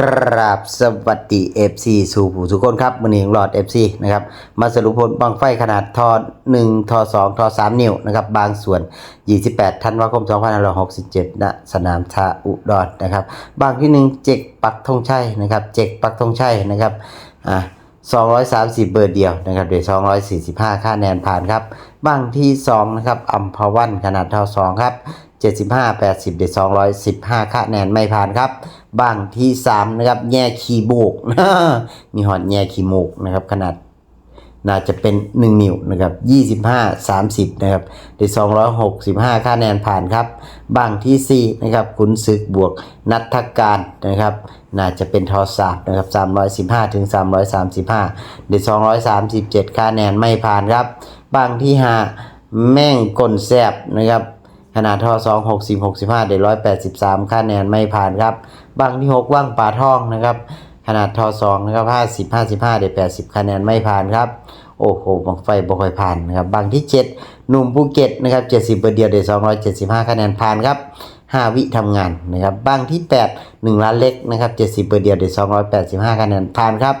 กราบสวัสดี FC สู่ผู้ทุกคนครับมือหนึ่งหลอด FC นะครับมาสรุปผลบังไฟขนาดทอ1ทอ2ทอ3นิ้วนะครับบางส่วน 28ธันวาคม2567ณสนามชาอุดรนะครับ บางที่1เจกปักธงชัยนะครับ เจกปักธงชัยนะครับอ่า 230 เบอร์เดียวนะครับเดี๋ยว245 ค่าแนนผ่านครับบางที่ 2 นะครับอัมพวันขนาดเท่า 2 ครับ 75 80 เด215 ค่าแนนไม่ผ่านครับบางที่ 3 นะครับแง่ขีโมกมีหอดแง่ขีโมกนะครับขนาด น่าจะเป็น 1 นิ้วนะครับ25 30นะครับเด265 ค่าแนนผ่านครับ บางที่ 4 นะครับขุนศึกบวกนัทการนะครับ น่าจะเป็นทอสาบนะครับ315ถึง335เด237 ค่าแนนไม่ผ่านครับ บางที่ 5 แม่งกลแซบนะครับขนาดท่อ2 60 65 เดี๋ยว183ค่าแนนไม่ผ่านครับ บางที่6ว่างป่าท่องนะครับ ขนาดท่อ2นะครับ50 55เดี๋ยว80คะแนนไม่ผ่านครับ โอ้โหบังไฟบ่ค่อยผ่านนะครับบางที่ 7 หนุ่มภูเก็ตนะครับ70เบอร์เดียวเดี๋ยว275 คะแนนผ่านครับ 5 วิทำงานนะครับบางที่ 8 1 ล้านเล็กนะครับ70เบอร์เดียวเดี๋ยว285 คะแนนผ่านครับ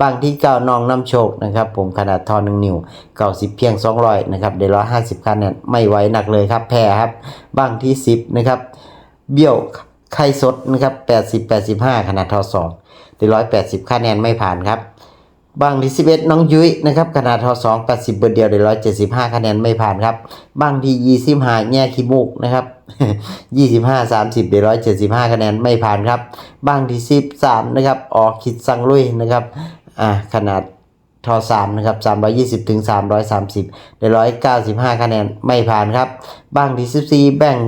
บางที่ 9น้องน้ำโชคนะครับผมขนาดทอ1นิ้ว90 เพียง 200นะครับเดี๋ยว150 คะแนนไม่ไหวหนักเลยครับแพ้ครับบางที่ 10นะครับเบี้ยวไข่สดนะครับ80 85 ขนาดทอ2เดี๋ยว180 คะแนนไม่ผ่านครับ บางที่11 น้องยุ้ยนะครับขนาดทอ2 80เบอร์เดียวเดียว175 คะแนนไม่ผ่านครับ บางที่25แง่ขี้มูกนะครับ25 30เดียว175 คะแนนไม่ผ่านครับ บางที่ 13 นะครับ ออกคิดสังลุยนะครับอ่าขนาดทอ3นะครับ320ถึง330เดียว195 คะแนนไม่ผ่านครับ บางที่ 14 แบ่ง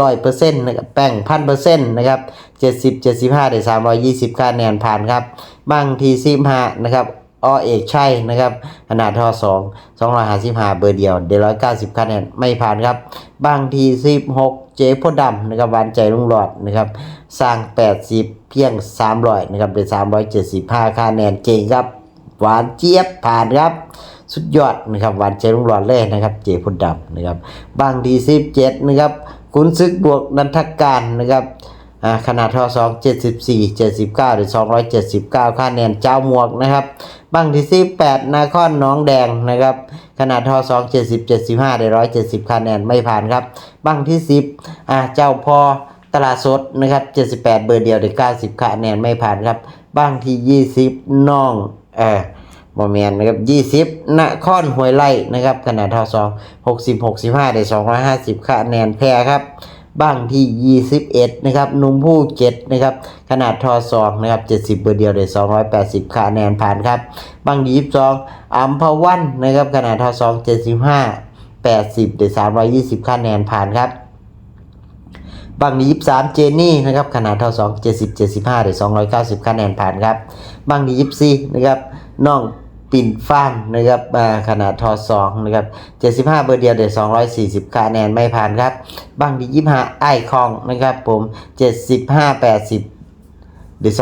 ร้อยเปอร์เซ็นต์นะครับแป้งพันเปอร์เซ็นต์นะครับเจ็ดสิบเจ็ดสิบห้าได้สามร้อยยี่สิบคะแนนผ่านครับบางทีสิบห้านะครับอเอกชัยนะครับขนาดท่อสองสองร้อยห้าสิบห้าเบอร์เดียวเดียวร้อยเก้าสิบคะแนนไม่ผ่านครับ บางทีสิบหกเจ๊พ่อดำนะครับหวานใจลุงหลอดนะครับสร้างแปดสิบเพียงสามร้อยนะครับเดี๋ยวสามร้อยเจ็ดสิบห้าคะแนนเก่งครับหวานเจี๊ยบผ่านครับ สุดยอดนะครับหวานใจลุงหลอดเลยนะครับ เจพุดดำนะครับบางดีสิบเจ็ดนะครับ ขุนซึกบวกนันทการนะครับขนาดท่อสองเจ็ดสิบสี่เจ็ดสิบเก้าหรือสองร้อยเจ็ดสิบเก้าค่าแนนเจ้าหมวกนะครับบางที่สิบแปดนาคอนน้องแดงนะครับขนาดท่อสองเจ็ดสิบเจ็ดสิบห้าได้ร้อยเจ็ดสิบคะแนนไม่ผ่านครับบางที่สิบอ่าเจ้าพอตลาดสดนะครับเจ็ดสิบแปดเบอร์เดียวได้เก้าสิบคะแนนไม่ผ่านครับบางที่ยี่สิบน้องเออ บอแมนนะครับยี่สิบนครหวยไล่นะครับขนาดเท่าสองหกสิบหกสิบห้าได้สองร้อยห้าสิบคะแนนแพ้ครับบ้างที่ยี่สิบเอ็ดนะครับ นุ่มผู้เจ็ดนะครับ ขนาดทอสองนะครับเจ็ดสิบเบอร์เดียวได้สองร้อยแปดสิบคะแนนผ่านครับ บ้างยี่สิบสองอัมพวันนะครับ ขนาดทอสองเจ็ดสิบห้าแปดสิบได้สามร้อยยี่สิบคะแนนผ่านครับบางดียี่สามเจนี่นะครับ ขนาดเท่าสองเจ็ดสิบเจ็ดสิบห้าหรือสองร้อยเก้าสิบคะแนนผ่านครับบางดียี่สี่นะครับ น้อง ปิ่นฟ้านนะครับขนาดทอสองนะครับเจ็ดสิบห้าเบอร์เดียวเดี๋ยสองร้อยสี่สิบคะแนนไม่ผ่านครับบางดียี่ห้าไอคองนะครับผมเจ็ดสิบห้าแปดสิบหรือ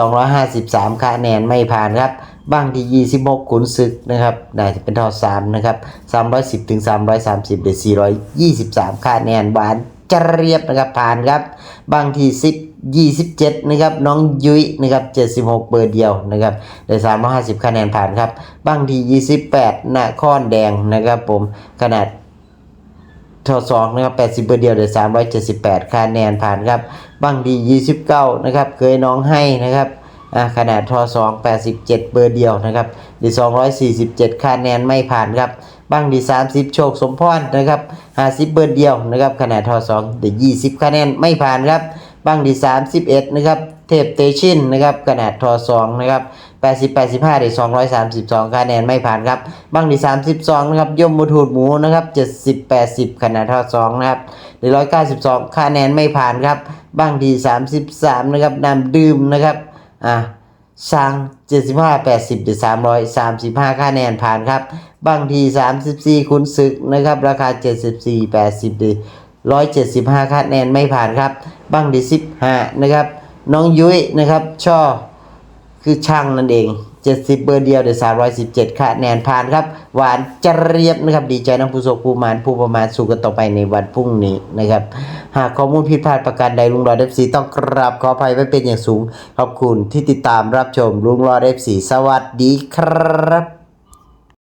253คะแนนไม่ผ่านครับบางที่26ขุนศึกนะครับน่าจะเป็นทอ3นะครับ310ถึง330หรือ423คะแนนหวานจะเรียบนะครับผ่านครับบางที่10 27 นะครับ น้องยุ้ยนะครับ 76 เบอร์เดียวนะครับ ได้ 350 คะแนนผ่านครับบางที่ 28นครแดงนะครับผมขนาดทอสองนะครับ 80 เบอร์เดียวเดี๋ยว378 คะแนนผ่านครับบางดี29 นะครับ เคยน้องให้นะครับขนาดทอสอง87 เบอร์เดียวนะครับเดี๋ยว247 คะแนนไม่ผ่านครับบางดี 30 โชคสมพรนะครับ 50 เบอร์เดียวนะครับขนาดทอสองเดี๋ยว20 คะแนนไม่ผ่านครับ บางดี31นะครับเทพเตชินนะครับขนาดทอสองนะครับ80 85เดี๋ยว232คะแนนไม่ผ่านครับบางดี32นะครับยมมุทูดหมูนะครับ70 80ขนาดทอสองนะครับเดี๋ยว192คะแนนไม่ผ่านครับบางดี33นะครับนำดื่มนะครับอ่าช่าง75 80หรือ335คะแนนผ่านครับ บางที 34 คุณศึกนะครับ ราคา 74 80หรือ 175คะแนนไม่ผ่านครับบางที15นะครับ น้องยุ้ยนะครับช่อคือช่างนั่นเอง 70 เบอร์เดียวเดี๋ยว317คะแนนผ่านครับ หวานจะเรียบนะครับ ดีใจน้องผู้โชคผู้มานผู้ประมาณสู่กันต่อไปในวันพรุ่งนี้นะครับ หากข้อมูลผิดพลาดประการใดลุงรอดเอฟซีต้องกราบขออภัยไว้เป็นอย่างสูง ขอบคุณที่ติดตามรับชมลุงรอดเอฟซีสวัสดีครับ